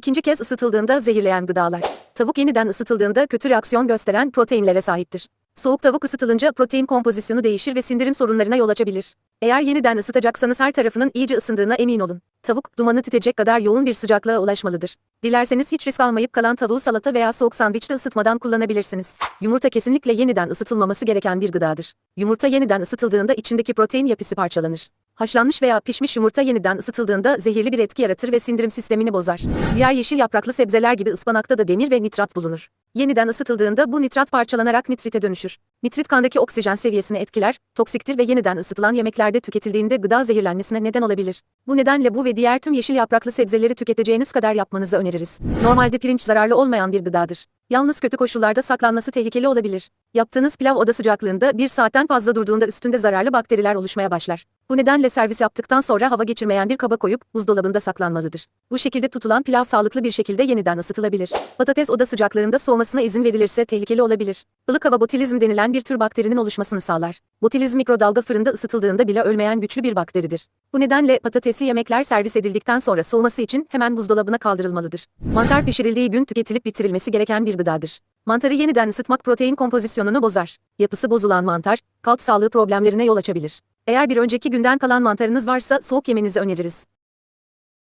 İkinci kez ısıtıldığında zehirleyen gıdalar. Tavuk yeniden ısıtıldığında kötü reaksiyon gösteren proteinlere sahiptir. Soğuk tavuk ısıtılınca protein kompozisyonu değişir ve sindirim sorunlarına yol açabilir. Eğer yeniden ısıtacaksanız her tarafının iyice ısındığına emin olun. Tavuk, dumanı tütecek kadar yoğun bir sıcaklığa ulaşmalıdır. Dilerseniz hiç risk almayıp kalan tavuğu salata veya soğuk sandviçte ısıtmadan kullanabilirsiniz. Yumurta kesinlikle yeniden ısıtılmaması gereken bir gıdadır. Yumurta yeniden ısıtıldığında içindeki protein yapısı parçalanır. Haşlanmış veya pişmiş yumurta yeniden ısıtıldığında zehirli bir etki yaratır ve sindirim sistemini bozar. Diğer yeşil yapraklı sebzeler gibi ıspanakta da demir ve nitrat bulunur. Yeniden ısıtıldığında bu nitrat parçalanarak nitrite dönüşür. Nitrit kandaki oksijen seviyesini etkiler, toksiktir ve yeniden ısıtılan yemeklerde tüketildiğinde gıda zehirlenmesine neden olabilir. Bu nedenle bu ve diğer tüm yeşil yapraklı sebzeleri tüketeceğiniz kadar yapmanızı öneririz. Normalde pirinç zararlı olmayan bir gıdadır. Yalnız kötü koşullarda saklanması tehlikeli olabilir. Yaptığınız pilav oda sıcaklığında bir saatten fazla durduğunda üstünde zararlı bakteriler oluşmaya başlar. Bu nedenle servis yaptıktan sonra hava geçirmeyen bir kaba koyup buzdolabında saklanmalıdır. Bu şekilde tutulan pilav sağlıklı bir şekilde yeniden ısıtılabilir. Patates oda sıcaklığında soğumasına izin verilirse tehlikeli olabilir. Ilık hava botilizm denilen bir tür bakterinin oluşmasını sağlar. Botilizm mikrodalga fırında ısıtıldığında bile ölmeyen güçlü bir bakteridir. Bu nedenle patatesli yemekler servis edildikten sonra soğuması için hemen buzdolabına kaldırılmalıdır. Mantar pişirildiği gün tüketilip bitirilmesi gereken bir gıdadır. Mantarı yeniden ısıtmak protein kompozisyonunu bozar. Yapısı bozulan mantar, kalp sağlığı problemlerine yol açabilir. Eğer bir önceki günden kalan mantarınız varsa soğuk yemenizi öneririz.